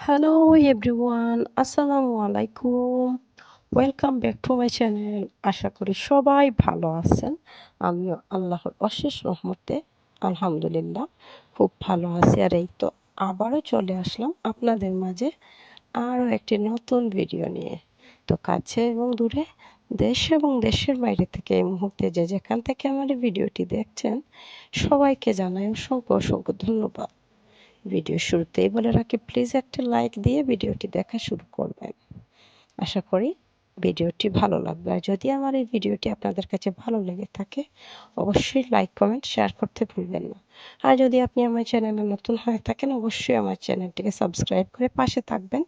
Hello everyone আসসালামু আলাইকুম welcome back to my channel আশা করি সবাই ভালো আছেন আমিও আল্লাহর অশেষ রহমতে আলহামদুলিল্লাহ খুব ভালো আছি আর এই তো আবারও চলে আসলাম আপনাদের মাঝে আরও একটি নতুন ভিডিও নিয়ে তো কাছে এবং দূরে দেশ এবং দেশের বাইরে থেকে এই মুহূর্তে যে যেখান থেকে আমার ভিডিওটি দেখছেন সবাইকে জানাই অসংখ্য অসংখ্য ধন্যবাদ ভিডিও শুরুতেই বলে রাখি প্লিজ একটা লাইক দিয়ে ভিডিওটি দেখা শুরু করবেন। আশা করি ভিডিওটি ভালো লাগবে। আর যদি আমার এই ভিডিওটি আপনাদের কাছে ভালো লেগে থাকে, অবশ্যই লাইক কমেন্ট শেয়ার করতে ভুলবেন না। আর যদি আপনি আমার চ্যানেলে নতুন হয়ে থাকেন, অবশ্যই আমার চ্যানেলটিকে সাবস্ক্রাইব করে পাশে থাকবেন।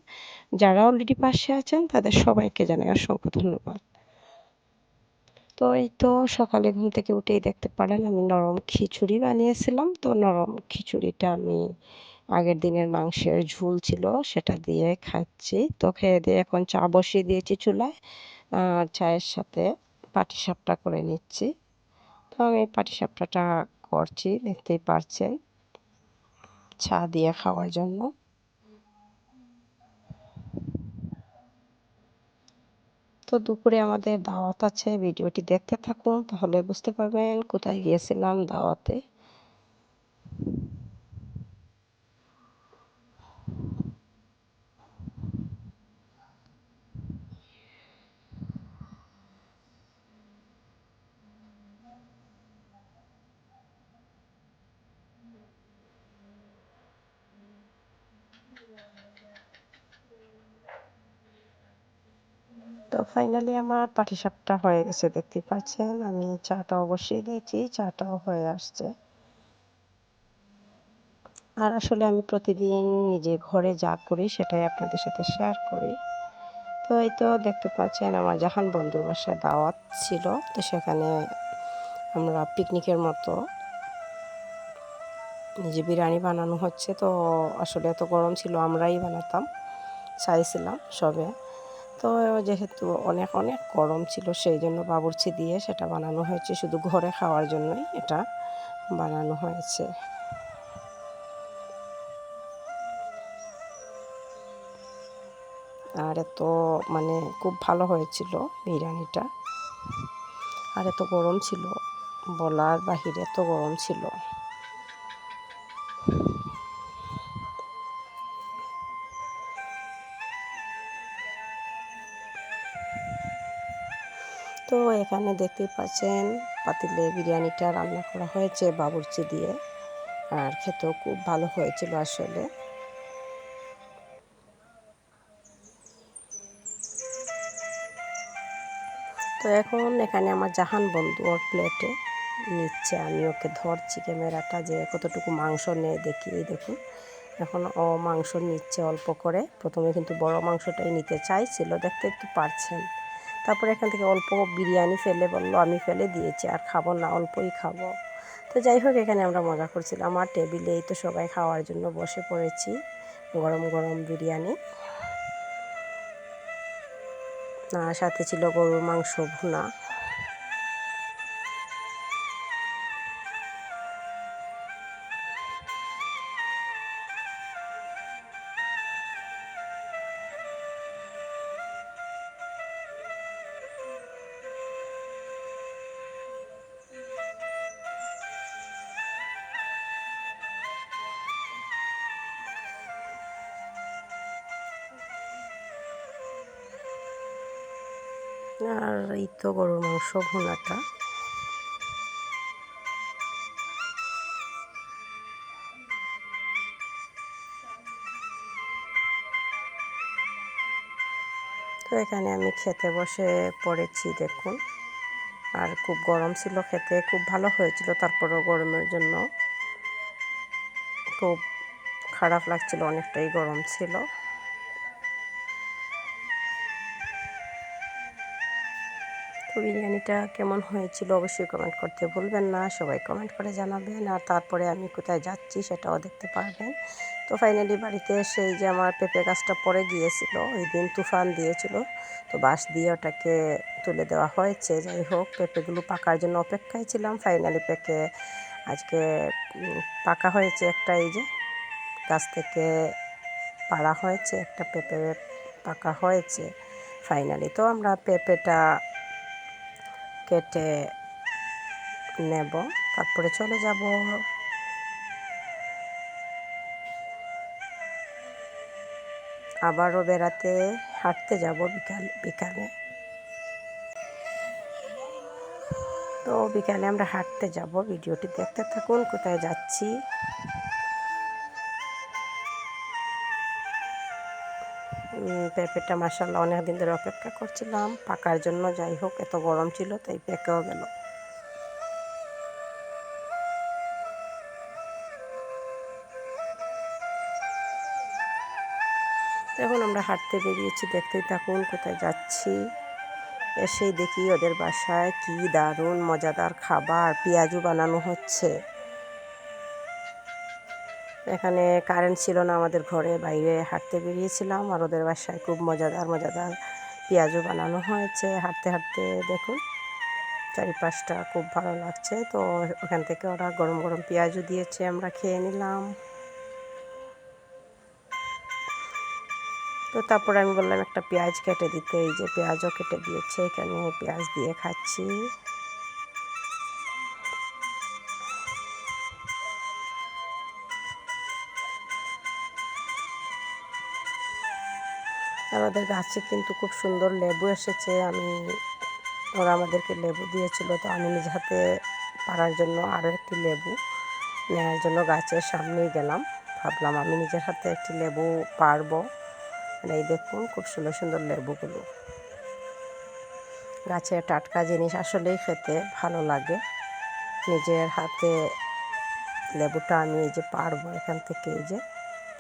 যারা অলরেডি পাশে আছেন, তাদের সবাইকে জানাই অসংখ্য ধন্যবাদ। তো এই তো সকালে ঘুম থেকে উঠেই দেখতে পারেন, আমি নরম খিচুড়ি বানিয়েছিলাম। তো নরম খিচুড়িটা আমি আগের দিনের মাংসের ঝুল ছিল, সেটা দিয়ে খাচ্ছি। তো খেয়ে দিয়ে এখন চা বসিয়ে দিয়েছি চুলায়, আর চায়ের সাথে পাটিসাপটা করে নিচ্ছি। তো আমি পাটিসাপটাটা করছি, দেখতেই পারছেন। চা দিয়ে খাওয়ার জন্য। তো দুপুরে আমাদের দাওয়াত আছে, ভিডিওটি দেখতে থাকুন, তাহলে বুঝতে পারবেন কোথায় গিয়েছিলাম দাওয়াতে। তো ফাইনালি আমার পাটিসাপটা হয়ে গেছে দেখতে পাচ্ছেন। আমি চাটাও বসিয়ে দিয়েছি, চাটাও হয়ে আসছে। আর আসলে আমি প্রতিদিন নিজে ঘরে যা করি সেটাই আপনাদের সাথে শেয়ার করি। তো এই তো দেখতে পাচ্ছেন আমার জাহান বন্ধুর বাসায় দাওয়াত ছিল, তো সেখানে আমরা পিকনিকের মতো নিজে বিরিয়ানি বানানো হচ্ছে। তো আসলে এত গরম ছিল, আমরাই বানাতাম চাইছিলাম সবে। তো যেহেতু অনেক অনেক গরম ছিল, সেই জন্য বাবুর্চি দিয়ে সেটা বানানো হয়েছে। শুধু ঘরে খাওয়ার জন্যই এটা বানানো হয়েছে। আর এত মানে খুব ভালো হয়েছিল বিরিয়ানিটা। আর এত গরম ছিল, বলার বাহিরে এত গরম ছিল। তো এখানে দেখতেই পাচ্ছেন, পাতিলে বিরিয়ানিটা রান্না করা হয়েছে বাবুর্চি দিয়ে। আর খেতেও খুব ভালো হয়েছিল আসলে। তো এখন এখানে আমার জাহান বন্ধু ওর প্লেটে নিচ্ছে। আমি ওকে ধরছি ক্যামেরাটা যে কতটুকু মাংস নেয় দেখি। এই দেখুন, এখন ও মাংস নিচ্ছে অল্প করে। প্রথমে কিন্তু বড় মাংসটাই নিতে চাইছিল, দেখতে একটু পারছেন। তারপরে এখান থেকে অল্প বিরিয়ানি ফেলে বলল আমি ফেলে দিয়েছি, আর খাব না, অল্পই খাব। তো যাই হোক, এখানে আমরা মজা করছিলাম। আমার টেবিলেই তো সবাই খাওয়ার জন্য বসে পড়েছি, গরম গরম বিরিয়ানি। আর সাথে ছিল গরুর মাংস ভুনা। আর এই তো গরুর মাংস ভুনাটা। তো এখানে আমি খেতে বসে পড়েছি, দেখুন। আর খুব গরম ছিল খেতে, খুব ভালো হয়েছিল তারপরও গরমের জন্য। খুব খারাপ লাগছিল, অনেকটাই গরম ছিল। তো বিরিয়ানিটা কেমন হয়েছিল অবশ্যই কমেন্ট করতে ভুলবেন না। সবাই কমেন্ট করে জানাবেন। আর তারপরে আমি কোথায় যাচ্ছি সেটাও দেখতে পারবেন। তো ফাইনালি বাড়িতে এসে যে আমার পেঁপে গাছটা পড়ে গিয়েছিল, ওই দিন তুফান দিয়েছিল। তো বাঁশ দিয়ে ওটাকে তুলে দেওয়া হয়েছে। যাই হোক, পেঁপেগুলো পাকার জন্য অপেক্ষায় ছিলাম। ফাইনালি পেকে আজকে পাকা হয়েছে একটা এই যে, গাছ থেকে পাড়া হয়েছে, একটা পেঁপে পাকা হয়েছে। ফাইনালি তো আমরা পেঁপেটা কেটে নেব, তারপরে চলে যাব। আবারও বেড়াতে হাঁটতে যাব বিকাল, বিকালে। তো বিকালে আমরা হাঁটতে যাব, ভিডিওটি দেখতে থাকুন, কোথায় যাচ্ছি। পেঁপেটা মাসাল্লাহ অনেক দিন ধরে অপেক্ষা করছিলাম। পাকার জন্য যাই হোক, এত গরম ছিল, তাই পেকেও গেল। এখন আমরা হাঁটতে বেরিয়েছি, দেখতেই থাকুন কোথায় যাচ্ছি। এসেই দেখি ওদের বাসায় কি দারুণ মজাদার খাবার পেঁয়াজু বানানো হচ্ছে। এখানে কারেন্ট ছিল না আমাদের ঘরে, বাইরে হাঁটতে বেরিয়েছিলাম আর ওদের বাসায় খুব মজাদার মজাদার পেঁয়াজও বানানো হয়েছে। হাঁটতে হাঁটতে দেখুন, চারিপাশটা খুব ভালো লাগছে। তো ওখান থেকে ওরা গরম গরম পেঁয়াজও দিয়েছে, আমরা খেয়ে নিলাম। তো তারপরে আমি বললাম, একটা পেঁয়াজ কেটে দিতে। এই যে পেঁয়াজও কেটে দিয়েছে, এখানে পেঁয়াজ দিয়ে খাচ্ছি। আমাদের গাছে কিন্তু খুব সুন্দর লেবু এসেছে। আমি, ওরা আমাদেরকে লেবু দিয়েছিল, তো আমি নিজ হাতে পাড়ার জন্য আরও একটি লেবু নেওয়ার জন্য গাছের সামনেই গেলাম। ভাবলাম আমি নিজের হাতে একটি লেবু পারব এই দেখুন, খুব সুন্দর সুন্দর লেবুগুলো। গাছে টাটকা জিনিস আসলেই খেতে ভালো লাগে। নিজের হাতে লেবুটা আমি এই যে পারব এখান থেকে, এই যে,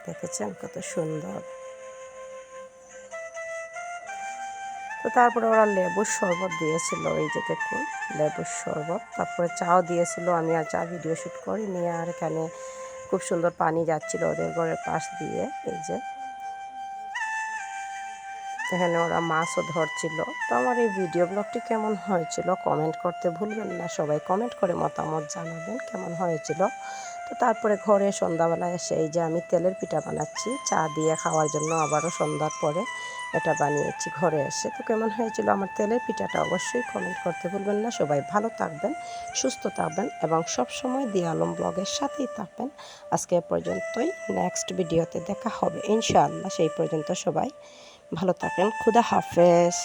দেখেছেন কত সুন্দর। তো তারপরে ওরা লেবুর শরবত দিয়েছিল, এই যে দেখুন, লেবুর শরবত। তারপরে চাও দিয়েছিল, আমি আর চা ভিডিও শ্যুট করি নিয়ে আর এখানে খুব সুন্দর পানি যাচ্ছিল ওদের ঘরের পাশ দিয়ে, এই যে। এখানে ওরা মাছও ধরছিল। তো আমার এই ভিডিও ব্লগটি কেমন হয়েছিল কমেন্ট করতে ভুলবেন না, সবাই কমেন্ট করে মতামত জানাবেন কেমন হয়েছিল। তো তারপরে ঘরে সন্ধ্যাবেলায় এসে এই যে আমি তেলের পিঠা বানাচ্ছি, চা দিয়ে খাওয়ার জন্য আবারও সন্ধ্যার পরে এটা বানিয়েছি ঘরে এসে। তো কেমন হয়েছিল আমার তেলের পিঠাটা অবশ্যই কমেন্ট করতে ভুলবেন না। সবাই ভালো থাকবেন, সুস্থ থাকবেন এবং সব সময় দিয়ালম ব্লগের সাথেই থাকবেন। আজকে পর্যন্তই। নেক্সট ভিডিওতে দেখা হবে। ইনশাআল্লাহ সেই পর্যন্ত সবাই ভালো থাকেন। খুদা হাফেজ।